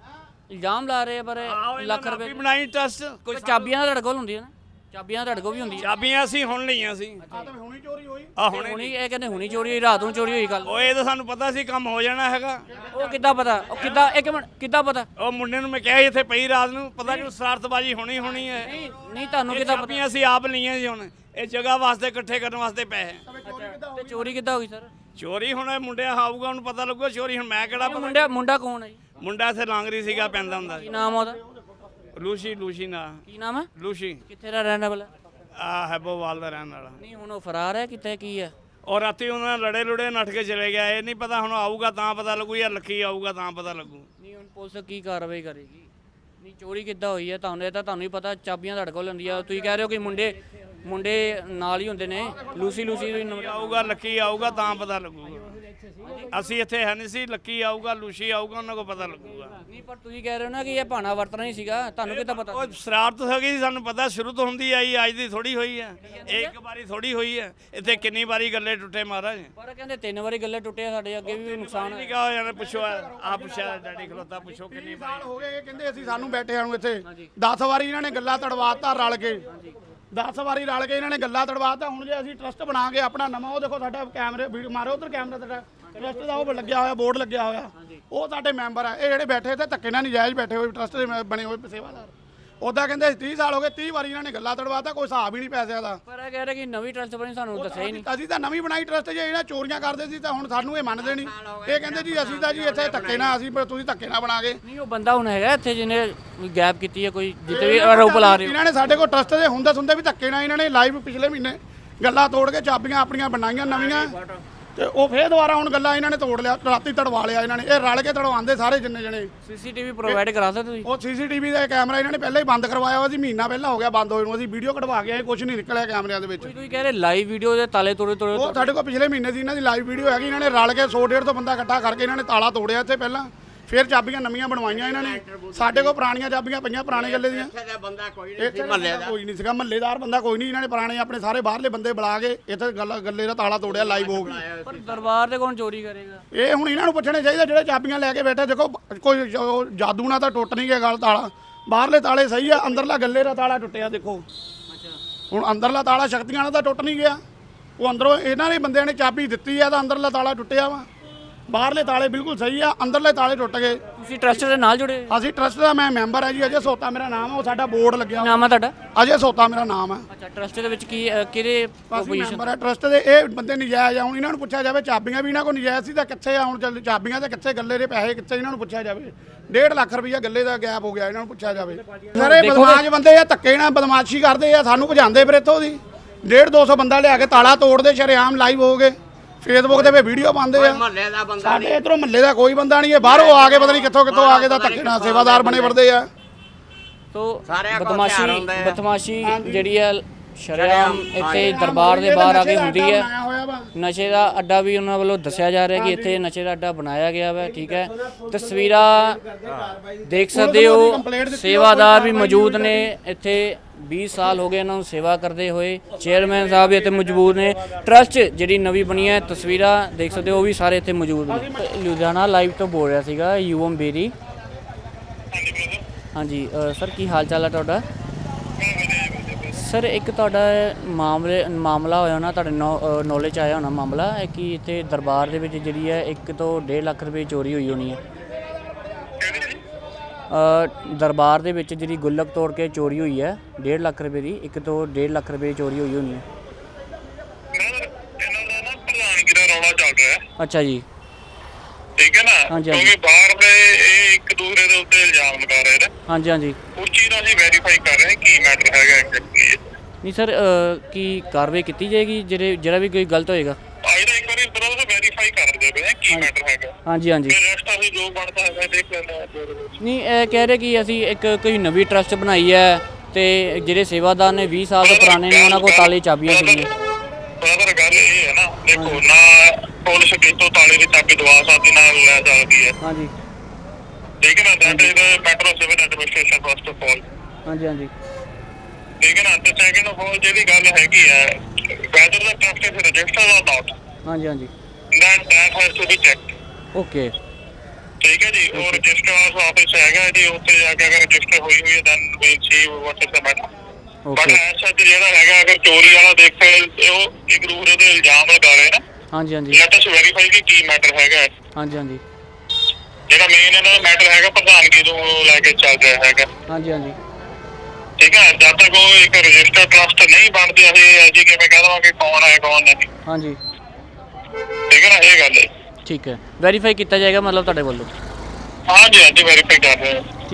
B: ਇਲਜ਼ਾਮ ਲਾ ਰਹੇ ਆ ਪਰ
D: ਆਹੋ
B: ਇਹ
D: ਇਹਨਾਂ
B: ਲੱਖ
D: ਨੇ ਆਪ
B: ਰੁਪਏ
D: ਹੀ ਬਣਾਈ ਟਰਸਟ। ਕੋਈ
B: ਚਾਬੀਆਂ ਤਾਂ ਤੁਹਾਡੇ ਕੋਲ ਹੁੰਦੀਆਂ ਨਾ? ਚਾਬੀਆਂ ਤੁਹਾਡੇ ਕੋਲ ਵੀ ਹੁੰਦੀਆਂ।
D: ਚਾਬੀਆਂ ਅਸੀਂ ਹੁਣ ਲਈਆਂ ਸੀ।
E: ਹੁਣੀ ਚੋਰੀ ਹੋਈ।
D: ਆ ਹੁਣੇ
B: ਹੁਣੀ ਇਹ ਕਹਿੰਦੇ ਹੁਣੀ ਚੋਰੀ ਹੋਈ ਰਾਤ ਨੂੰ ਚੋਰੀ ਹੋਈ ਕੱਲ
D: ਉਹ ਇਹ ਤਾਂ ਸਾਨੂੰ ਪਤਾ ਸੀ ਕੰਮ ਹੋ ਜਾਣਾ ਹੈਗਾ।
B: ਉਹ ਕਿੱਦਾਂ ਪਤਾ? ਉਹ ਕਿੱਦਾਂ ਇੱਕ ਮਿੰਟ ਕਿੱਦਾਂ ਪਤਾ?
D: ਉਹ ਮੁੰਡੇ ਨੂੰ ਮੈਂ ਕਿਹਾ ਸੀ ਇੱਥੇ ਪਈ ਰਾਤ ਨੂੰ। ਪਤਾ ਕਿ ਸਰਾਰਤਬਾਜੀ ਹੋਣੀ ਹੋਣੀ ਹੈ।
B: ਨਹੀਂ ਨਹੀਂ ਤੁਹਾਨੂੰ ਕਿੱਦਾਂ ਪਤਾ?
D: ਚਾਬੀਆਂ ਅਸੀਂ ਆਪ ਲਈਆਂ ਜੀ ਹੁਣ। ਇਹ ਜਗ੍ਹਾ ਵਾਸਤੇ ਇਕੱਠੇ ਕਰਨ ਵਾਸਤੇ ਪੈਸੇ
B: ਤੇ ਚੋਰੀ ਕਿੱਦਾਂ ਹੋ ਗਈ? ਸਰ?
D: ਚੋਰੀ ਹੁਣ ਇਹ ਮੁੰਡਿਆ ਆਊਗਾ ਉਹਨੂੰ ਪਤਾ ਲੱਗੂਗਾ ਚੋਰੀ ਹੁਣ ਮੈਂ ਕਿਹੜਾ
B: ਮੁੰਡਾ ਮੁੰਡਾ ਕੌਣ ਹੈ ਜੀ?
D: ਮੁੰਡਾ ਇੱਥੇ ਲਾਂਗਰੀ ਸੀਗਾ ਪੈਂਦਾ ਹੁੰਦਾ
B: ਕੀ
D: ਸੀ
B: ਨਾਮ ਆ ਉਹਦਾ?
D: ਲੂਸ਼ੀ ਲੂਸ਼ੀ ਨਾ।
B: ਕੀ ਨਾਮ ਹੈ
D: ਲੂਸ਼ੀ।
B: ਕਿੱਥੇ ਦਾ ਰਹਿਣ ਵਾਲਾ?
D: ਆ ਹੈਬੋਵਾਲ ਦਾ ਰਹਿਣ ਵਾਲਾ।
B: ਨਹੀਂ ਹੁਣ ਉਹ ਫਰਾਰ ਹੈ ਕਿਤੇ ਕੀ ਹੈ?
D: ਔਰ ਰਾਤੀ ਉਹਨਾਂ ਨਾਲ ਲੜੇ ਲੁੜੇ ਨੱਠ ਕੇ ਚਲੇ ਗਿਆ ਇਹ ਨਹੀਂ ਪਤਾ ਹੁਣ ਆਊਗਾ ਤਾਂ ਪਤਾ ਲੱਗੂ ਜਾਂ ਲੱਖੀ ਆਊਗਾ ਤਾਂ ਪਤਾ ਲੱਗੂ।
B: ਨਹੀਂ ਹੁਣ ਪੁਲਿਸ ਕੀ ਕਾਰਵਾਈ ਕਰੇਗੀ? ਨਹੀਂ ਚੋਰੀ ਕਿੱਦਾਂ ਹੋਈ ਹੈ? ਤੁਹਾਨੂੰ ਇਹ ਤਾਂ ਤੁਹਾਨੂੰ ਹੀ ਪਤਾ ਚਾਬੀਆਂ ਤੁਹਾਡੇ ਕੋਲ ਹੁੰਦੀਆਂ। ਤੁਸੀਂ ਕਹਿ ਰਹੇ ਹੋ ਕਿ ਮੁੰਡੇ ਮੁੰਡੇ ਨਾਲ ਹੀ ਹੁੰਦੇ ਨੇ। ਲੂਸੀ ਲੂਸੀ ਵੀ ਨੰਬਰ-
D: ਆਊਗਾ ਲੱਕੀ ਆਊਗਾ ਤਾਂ ਪਤਾ ਲੱਗੂਗਾ। ਅਸੀਂ ਇੱਥੇ ਹੈ ਨਹੀਂ ਸੀ ਲੱਕੀ ਆਊਗਾ ਲੂਸ਼ੀ ਆਊਗਾ ਉਹਨਾਂ ਕੋਲ ਪਤਾ ਲੱਗੂਗਾ।
B: ਨਹੀਂ ਪਰ ਤੁਸੀਂ ਕਹਿ ਰਹੇ ਹੋ ਨਾ ਕਿ ਇਹ ਭਾਣਾ ਵਰਤਣਾ ਹੀ ਸੀਗਾ। ਤੁਹਾਨੂੰ ਕਿੱਦਾਂ ਪਤਾ
D: ਉਹ ਸ਼ਰਾਰਤ ਹੈਗੀ ਸੀ ਸਾਨੂੰ ਪਤਾ ਸ਼ੁਰੂ ਤੋਂ ਹੁੰਦੀ ਆਈ ਅੱਜ ਦੀ ਥੋੜੀ ਹੋਈ ਹੈ। ਇੱਕ ਵਾਰੀ ਥੋੜੀ ਹੋਈ ਹੈ। ਇੱਥੇ ਕਿੰਨੀ ਵਾਰੀ ਗੱਲੇ ਟੁੱਟੇ ਮਹਾਰਾਜ?
B: ਪਰ ਕਹਿੰਦੇ ਤਿੰਨ ਵਾਰੀ ਗੱਲੇ ਟੁੱਟੇ ਆ, ਸਾਡੇ ਅੱਗੇ ਵੀ ਨੁਕਸਾਨ
D: ਨਹੀਂ
B: ਹੋਇਆ
D: ਕਹਾ ਯਾਰ ਪੁੱਛੋ ਆ ਪੁੱਛਿਆ ਡੈਡੀ ਖਲੋਤਾ ਪੁੱਛੋ ਕਿੰਨੀ ਵਾਰੀ
E: ਸਾਲ ਹੋ ਗਏ ਇਹ ਕਹਿੰਦੇ ਅਸੀਂ ਸਾਨੂੰ ਬੈਠਿਆਂ ਨੂੰ ਇੱਥੇ। 10 ਵਾਰੀ ਇਹਨਾਂ ਨੇ ਗੱਲਾਂ ਤੜਵਾਤਾ ਰਲ ਕੇ। 10 ਵਾਰੀ ਰਲ ਕੇ ਇਹਨਾਂ ਨੇ ਗੱਲਾਂ ਤੜਵਾਤਾ। ਹੁਣ ਜੇ ਅਸੀਂ ਟਰਸਟ ਬਣਾ ਕੇ ਆਪਣਾ ਨਵਾਂ, ਉਹ ਦੇਖੋ ਸਾਡਾ ਕੈਮਰੇ ਵੀਡੀਓ ਮਾਰੋ ਉਧਰ ਕੈਮਰਾ ਤੁਹਾਡਾ ਟਰਸਟ ਦਾ ਉਹ ਲੱਗਿਆ ਹੋਇਆ ਬੋਰਡ ਲੱਗਿਆ ਹੋਇਆ। ਉਹ ਸਾਡੇ ਮੈਂਬਰ ਆ। ਇਹ ਜਿਹੜੇ ਬੈਠੇ ਇੱਥੇ ਧੱਕੇ ਨਾਲ ਨਜਾਇਜ਼ ਬੈਠੇ ਹੋਏ ਟਰਸਟ ਦੇ ਬਣੇ ਹੋਏ ਸੇਵਾਦਾਰ। ਉਦਾਂ ਕਹਿੰਦੇ 30 ਸਾਲ ਹੋ ਗਏ 30 ਵਾਰੀ ਇਹਨਾਂ ਨੇ ਗੱਲਾਂ ਤੜਵਾਤਾ ਕੋਈ ਹਿਸਾਬ ਹੀ ਨਹੀਂ ਪੈਸਿਆਂ ਦਾ।
B: ਪਰ ਇਹ ਕਹਿ ਰਹੇ ਕਿ ਨਵੀਂ ਟਰਸਟ ਬਣੀ ਸਾਨੂੰ ਦੱਸਿਆ ਹੀ ਨਹੀਂ।
E: ਅਸੀਂ ਤਾਂ ਨਵੀਂ ਬਣਾਈ ਟਰਸਟ ਜੇ ਇਹਨਾਂ ਚੋਰੀਆਂ ਕਰਦੇ ਸੀ ਤਾਂ ਹੁਣ ਸਾਨੂੰ ਇਹ ਮੰਨਦੇ ਨਹੀਂ। ਇਹ ਕਹਿੰਦੇ ਜੀ ਅਸੀਂ ਤਾਂ ਜੀ ਇੱਥੇ ਧੱਕੇ ਨਾਲ ਅਸੀਂ ਪਰ ਤੁਸੀਂ ਧੱਕੇ ਨਾਲ ਬਣਾ ਗਏ।
B: ਨਹੀਂ ਉਹ ਬੰਦਾ ਹੁਣ ਹੈਗਾ ਇੱਥੇ ਜਿਹਨੇ ਗੈਪ ਕੀਤੀ ਹੈ ਕੋਈ ਜਿੱਤੇ ਵੀ ਆਰੋਪ ਲਾ ਰਹੇ ਹੋ।
E: ਇਹਨਾਂ ਨੇ ਸਾਡੇ ਕੋਲ ਟਰਸਟ ਦੇ ਹੁੰਦੇ ਸੁੰਦੇ ਵੀ ਧੱਕੇ ਨਾਲ ਇਹਨਾਂ ਨੇ ਲਾਈਵ ਪਿਛਲੇ ਮਹੀਨੇ ਗੱਲਾਂ ਤੋੜ ਕੇ ਚਾਬੀਆਂ ਆਪਣੀਆਂ ਬਣਾਈਆਂ ਨਵੀਆਂ। ਤੇ ਉਹ ਫੇਰ ਦੁਬਾਰਾ ਹੁਣ ਗੱਲਾਂ ਇਹਨਾਂ ਨੇ ਤੋੜ ਲਿਆ ਰਾਤੀ ਤੜਵਾ ਲਿਆ ਇਹਨਾਂ ਨੇ। ਇਹ ਰਲ ਕੇ ਤੜਵਾਉਂਦੇ ਸਾਰੇ ਜਿੰਨੇ ਜਣੇ।
B: ਸੀਸੀਟੀਵੀ ਪ੍ਰੋਵਾਈਡ ਕਰਾ ਸਕਦੇ ਤੁਸੀਂ?
E: ਉਹ ਸੀਸੀਟੀਵੀ ਦਾ ਕੈਮਰਾ ਇਹਨਾਂ ਨੇ ਪਹਿਲਾਂ ਹੀ ਬੰਦ ਕਰਵਾਇਆ ਹੋਇਆ ਸੀ ਮਹੀਨਾ ਪਹਿਲਾਂ ਹੋ ਗਿਆ ਬੰਦ ਹੋਏ ਨੂੰ। ਅਸੀਂ ਵੀਡੀਓ ਕਢਵਾ ਕੇ ਆਏ ਕੁਝ ਨਹੀਂ ਨਿਕਲਿਆ ਕੈਮਰਿਆਂ ਦੇ ਵਿੱਚ।
B: ਕੋਈ ਤੁਸੀਂ ਕਹਿ ਰਹੇ ਲਾਈਵ ਵੀਡੀਓ ਦੇ ਤਾਲੇ ਤੋੜੇ ਤੋੜੇ
E: ਉਹ ਸਾਡੇ ਕੋਲ ਪਿਛਲੇ ਮਹੀਨੇ ਦੀ ਇਹਨਾਂ ਦੀ ਲਾਈਵ ਵੀਡੀਓ ਹੈਗੀ ਇਹਨਾਂ ਨੇ ਰਲ ਕੇ 100 150 ਬੰਦਾ ਇਕੱਠਾ ਕਰਕੇ ਇਹਨਾਂ ਨੇ ਤਾਲਾ ਤੋੜਿਆ ਇੱਥੇ ਪਹਿਲਾਂ। ਫਿਰ ਚਾਬੀਆਂ ਨਵੀਆਂ ਬਣਵਾਈਆਂ ਇਹਨਾਂ ਨੇ। ਸਾਡੇ ਕੋਲ ਪੁਰਾਣੀਆਂ ਚਾਬੀਆਂ ਪਈਆਂ ਪੁਰਾਣੇ ਗੱਲੇ ਦੀਆਂ।
C: ਇੱਥੇ ਦਾ ਬੰਦਾ ਕੋਈ
E: ਇੱਥੇ ਮਹੱਲੇ ਦਾ। ਕੋਈ ਨਹੀਂ ਸੀਗਾ ਮਹੱਲੇਦਾਰ ਬੰਦਾ ਕੋਈ ਨਹੀਂ। ਇਹਨਾਂ ਨੇ ਪੁਰਾਣੇ ਆਪਣੇ ਸਾਰੇ ਬਾਹਰਲੇ ਬੰਦੇ ਬੁਲਾ ਕੇ ਇੱਥੇ ਗੱਲ ਗੱਲੇ ਦਾ ਤਾਲਾ ਤੋੜਿਆ ਲਾਈਵ ਹੋ ਗਈ।
B: ਪਰ ਦਰਬਾਰ ਤੇ ਕੌਣ ਚੋਰੀ ਕਰੇਗਾ?
E: ਇਹ ਹੁਣ ਇਹਨਾਂ ਨੂੰ ਪੁੱਛਣੇ ਚਾਹੀਦਾ ਜਿਹੜੇ ਚਾਬੀਆਂ ਲੈ ਕੇ ਬੈਠੇ ਦੇਖੋ ਕੋਈ ਜੋ ਜਾਦੂ ਨਾਲ ਤਾਂ ਟੁੱਟ ਨਹੀਂ ਗਿਆ ਗੱਲ ਤਾਲਾ। ਬਾਹਰਲੇ ਤਾਲੇ ਸਹੀ ਆ ਅੰਦਰਲਾ ਗੱਲੇ ਦਾ ਤਾਲਾ ਟੁੱਟਿਆ ਦੇਖੋ। ਹੁਣ ਅੰਦਰਲਾ ਤਾਲਾ ਸ਼ਕਤੀਆਂ ਨਾਲ ਤਾਂ ਟੁੱਟ ਨਹੀਂ ਗਿਆ। ਉਹ ਅੰਦਰੋਂ ਇਹਨਾਂ ਨੇ ਬੰਦਿਆਂ ਨੇ ਚਾਬੀ ਦਿੱਤੀ ਆ ਤਾਂ ਅੰਦਰਲਾ ਤਾਲਾ ਟੁੱਟਿਆ ਵਾ। ਬਾਹਰਲੇ ਤਾਲੇ ਬਿਲਕੁਲ ਸਹੀ ਆ ਅੰਦਰਲੇ ਤਾਲੇ ਟੁੱਟ ਗਏ।
B: ਤੁਸੀਂ ਟਰਸਟ ਦੇ ਨਾਲ ਜੁੜੇ
E: ਅਸੀਂ ਟਰਸਟ ਦਾ ਮੈਂ ਮੈਂਬਰ ਆ ਜੀ ਅਜੇ ਸੋਤਾ ਮੇਰਾ ਨਾਮ ਆ ਉਹ ਸਾਡਾ ਬੋਰਡ ਲੱਗਿਆ
B: ਨਾਮ ਆ ਤੁਹਾਡਾ?
E: ਅਜੇ ਸੋਤਾ ਮੇਰਾ ਨਾਮ ਆ।
B: ਅੱਛਾ ਟਰਸਟ ਦੇ ਵਿੱਚ ਕੀ ਅ, ਕਿਹਦੇ
E: ਅਸੀਂ
B: ਪੋਜੀਸ਼ਨ
E: ਮੈਂਬਰ ਆ ਟਰਸਟ ਦੇ ਇਹ ਬੰਦੇ ਨਜਾਇਜ਼ ਆ ਹੁਣ ਇਹਨਾਂ ਨੂੰ ਪੁੱਛਿਆ ਜਾਵੇ ਚਾਬੀਆਂ ਵੀ ਇਹਨਾਂ ਕੋਲ ਨਜਾਇਜ਼ ਸੀ ਤਾਂ ਕਿੱਥੇ ਆ ਹੁਣ ਚੱਲ ਚਾਬੀਆਂ ਤੇ ਕਿੱਥੇ ਗੱਲੇ ਦੇ ਪੈਸੇ ਕਿੱਥੇ ਇਹਨਾਂ ਨੂੰ ਪੁੱਛਿਆ ਜਾਵੇ। 1.5 ਲੱਖ ਰੁਪਈਆ ਗੱਲੇ ਦਾ ਗੈਪ ਹੋ ਗਿਆ ਇਹਨਾਂ ਨੂੰ ਪੁੱਛਿਆ ਜਾਵੇ। ਸਾਰੇ ਬਦਮਾਸ਼ ਬੰਦੇ ਆ ਧੱਕੇ ਨਾਲ ਬਦਮਾਸ਼ੀ ਕਰਦੇ ਆ ਸਾਨੂੰ ਭਜਾਉਂਦੇ ਫਿਰ ਇੱਥੋਂ ਦੀ। 1.5 200 ਬੰਦਾ ਲਿਆ ਕੇ ਤਾਲਾ ਤੋੜਦੇ ਸ਼ਰੇਆਮ ਲਾਈਵ ਹੋ ਗਏ। ਫੇਸਬੁੱਕ ਤੇ ਵੀ ਵੀਡੀਓ ਪਾਉਂਦੇ ਆ।
C: ਮਹੱਲੇ ਦਾ ਬੰਦਾ
E: ਸਾਡੇ ਇਧਰੋਂ ਮਹੱਲੇ ਦਾ ਕੋਈ ਬੰਦਾ ਨਹੀਂ ਹੈ। ਬਾਹਰੋਂ ਆ ਕੇ ਪਤਾ ਨਹੀਂ ਕਿੱਥੋਂ ਕਿੱਥੋਂ ਆ ਕੇ ਤਾਂ ਧੱਕੇ ਨਾਲ ਸੇਵਾਦਾਰ ਬਣੇ ਫਿਰਦੇ ਆ।
B: ਤੋਂ
C: ਸਾਰਿਆਂ ਕੋਲ
B: ਬਦਮਾਸ਼ੀ
C: ਹਥਿਆਰ ਹੁੰਦੇ ਆ।
B: ਬਦਮਾਸ਼ੀ ਜਿਹੜੀ ਹੈ ਸ਼ਰਿਆਮ ਇੱਥੇ ਦਰਬਾਰ ਦੇ ਬਾਹਰ ਆ ਕੇ ਹੁੰਦੀ ਹੈ।
E: ਵਾ?
B: ਨਸ਼ੇ ਦਾ ਅੱਡਾ ਵੀ ਉਹਨਾਂ ਵੱਲੋਂ ਦੱਸਿਆ ਜਾ ਰਿਹਾ ਕਿ ਇੱਥੇ ਨਸ਼ੇ ਦਾ ਅੱਡਾ ਬਣਾਇਆ ਗਿਆ ਹੈ ਠੀਕ ਹੈ। ਤਸਵੀਰਾਂ ਦੇਖ ਸਕਦੇ ਹੋ ਸੇਵਾਦਾਰ ਵੀ ਮੌਜੂਦ ਨੇ। ਇੱਥੇ 20 ਸਾਲ ਹੋ ਗਏ ਇਹਨਾਂ ਨੂੰ ਸੇਵਾ ਕਰਦੇ ਹੋਏ। ਚੇਅਰਮੈਨ ਸਾਹਿਬ ਵੀ ਇੱਥੇ ਮੌਜੂਦ ਨੇ। ਟਰਸਟ ਜਿਹੜੀ ਨਵੀਂ ਬਣੀ ਹੈ ਤਸਵੀਰਾਂ ਦੇਖ ਸਕਦੇ ਹੋ ਉਹ ਵੀ ਸਾਰੇ ਇੱਥੇ ਮੌਜੂਦ ਨੇ। ਲੁਧਿਆਣਾ ਲਾਈਵ ਤੋਂ ਬੋਲ ਰਿਹਾ ਸੀਗਾ ਯੂਐਮ ਬੇਰੀ। ਹਾਂਜੀ ਸਰ ਕੀ ਹਾਲ ਚਾਲ ਹੈ ਤੁਹਾਡਾ? ਸਰ ਇੱਕ ਤੁਹਾਡਾ ਮਾਮਲੇ ਮਾਮਲਾ ਹੋਇਆ ਹੋਣਾ ਤੁਹਾਡੇ ਨੌਲੇਜ ਆਇਆ ਹੋਣਾ ਮਾਮਲਾ ਹੈ ਕਿ ਇੱਥੇ ਦਰਬਾਰ ਦੇ ਵਿੱਚ ਜਿਹੜੀ ਹੈ 1 ਤੋਂ 1.5 ਲੱਖ ਰੁਪਏ ਚੋਰੀ ਹੋਈ ਹੋਣੀ ਹੈ? ਅ, ਦਰਬਾਰ ਦੇ ਵਿੱਚ ਜਿਹੜੀ ਗੁੱਲਕ ਤੋੜ ਕੇ ਚੋਰੀ ਹੋਈ ਹੈ 1.5 ਲੱਖ ਰੁਪਏ ਦੀ 1 ਤੋਂ 1.5 ਲੱਖ ਰੁਪਏ ਚੋਰੀ ਹੋਈ ਹੋਣੀ ਹੈ?
F: ਇਹਨਾਂ ਦਾ ਨਾ ਪ੍ਰਧਾਨਗੀ ਦਾ ਰੌਲਾ ਚੱਲ ਰਿਹਾ ਹੈ,
B: ਅੱਛਾ ਜੀ।
F: ਠੀਕ ਹੈ ਨਾ। ਕਿਉਂਕਿ ਬਾਹਰ ਦੇ ਇਹ ਇੱਕ ਦੂਸਰੇ ਦੇ ਉੱਤੇ ਇਲਜ਼ਾਮ ਲਗਾ ਰਹੇ ਨੇ।
B: ਹਾਂਜੀ ਹਾਂਜੀ।
F: ਉਸ ਚੀਜ਼ ਨੂੰ ਅਸੀਂ ਵੈਰੀਫਾਈ ਕਰ ਰਹੇ ਹਾਂ ਕੀ ਮੈਟਰ ਹੈਗਾ ਐਗਜ਼ੈਕਟਲੀ
B: ਨਹੀਂ ਸਰ ਕੀ ਕਾਰਵਾਈ ਕੀਤੀ ਜਾਏਗੀ? ਜਿਹੜੇ ਜਿਹੜਾ ਵੀ ਕੋਈ ਗਲਤ ਹੋਏਗਾ?
F: ਆਈ ਦਾ ਇੱਕ ਵਾਰੀ ਬਰੋਜ਼ ਵੈਰੀਫਾਈ ਕਰਦੇ ਪਏ ਹਾਂ ਕੀ ਮੈਟਰ ਹੈਗਾ।
B: ਹਾਂਜੀ ਹਾਂਜੀ।
F: ਰੈਸਟ ਅਸੀਂ ਜੋ ਬਣਦਾ ਹੈਗਾ ਦੇਖ ਲੈਂਦੇ ਵਿੱਚ।
B: ਨਹੀਂ ਇਹ ਕਹਿ ਰਹੇ ਕਿ ਅਸੀਂ ਇੱਕ ਕੋਈ ਨਵੀਂ ਟਰਸਟ ਬਣਾਈ ਹੈ ਤੇ ਜਿਹੜੇ ਸੇਵਾਦਾਰ ਨੇ 20 ਸਾਲ ਤੋਂ ਪੁਰਾਣੇ ਨੇ ਉਹਨਾਂ ਕੋਲ ਤਾਲੇ ਚਾਬੀਆਂ ਸੀਗੀਆਂ।
F: ਬਰਾਦਰ ਗੱਲ ਇਹ ਹੈ ਨਾ ਦੇਖੋ ਨਾ ਪੁਲਿਸ ਕਿਤੋਂ ਤਾਲੇ ਦੀ ਚਾਬੀ ਦਵਾ ਸਕਦੀ ਨਾਲ ਲੈ ਸਕਦੀ ਹੈ।
B: ਹਾਂਜੀ।
F: ਠੀਕ ਹੈ ਨਾ that is matter of civil administration first of all
B: ਹਾਂਜੀ ਹਾਂਜੀ।
F: ਠੀਕ ਹੈ ਨਾ ਤੇ ਸੈਕਿੰਡ ਆਫ ਆਲ ਜਿਹੜੀ ਗੱਲ ਹੈਗੀ ਹੈ whether the trust is registered or not
B: ਹਾਂਜੀ ਹਾਂਜੀ।
F: That that has to be checked
B: okay
F: ਠੀਕ ਹੈ ਜੀ? ਉਹ ਰਜਿਸਟਰ ਆਫਿਸ ਹੈਗਾ ਜੀ ਉੱਥੇ ਜਾ ਕੇ ਅਗਰ ਰਜਿਸਟਰ ਹੋਈ ਹੋਈ ਹੈ then we'll see what is the matter but
B: okay
F: ਐਸਾ ਜਿਹੜਾ ਹੈਗਾ ਅਗਰ ਚੋਰੀ ਵਾਲਾ ਦੇਖੇ ਉਹ ਇੱਕ ਦੂਸਰੇ ਦੇ ਇਲਜ਼ਾਮ ਲਗਾ ਰਹੇ ਨਾ।
B: ਹਾਂਜੀ ਹਾਂਜੀ।
F: ਲੈਟ ਅਸ ਵੈਰੀਫਾਈ ਕਿ ਕੀ ਮੈਟਰ ਹੈਗਾ। ਹੈ।
B: ਹਾਂਜੀ ਹਾਂਜੀ।
F: ਜਿਹੜਾ ਮੇਨ ਇਹਦਾ ਮੈਟਰ ਹੈਗਾ ਪ੍ਰਧਾਨਗੀ ਤੋਂ ਲੈ ਕੇ ਚੱਲ ਰਿਹਾ ਹੈਗਾ।
B: ਹਾਂਜੀ ਹਾਂਜੀ।
F: ਠੀਕ ਹੈ ਜਦ ਤੱਕ ਉਹ ਇੱਕ ਰਜਿਸਟਰ ਟਰਸਟ ਨਹੀਂ ਬਣਦੀ ਅਸੀਂ ਜੀ ਕਿਵੇਂ ਕਹਿ ਦਵਾਂਗੇ ਕੌਣ ਹੈ ਕੌਣ ਨਹੀਂ।
B: ਹਾਂਜੀ।
F: ਠੀਕ ਹੈ ਨਾ ਇਹ ਗੱਲ ਹੈ।
B: ਠੀਕ ਹੈ। ਵੈਰੀਫਾਈ ਕੀਤਾ ਜਾਏਗਾ ਮਤਲਬ ਤੁਹਾਡੇ ਵੱਲੋਂ?
F: ਹਾਂਜੀ ਹਾਂਜੀ ਵੈਰੀਫਾਈ ਕਰ ਰਹੇ ਹਾਂ।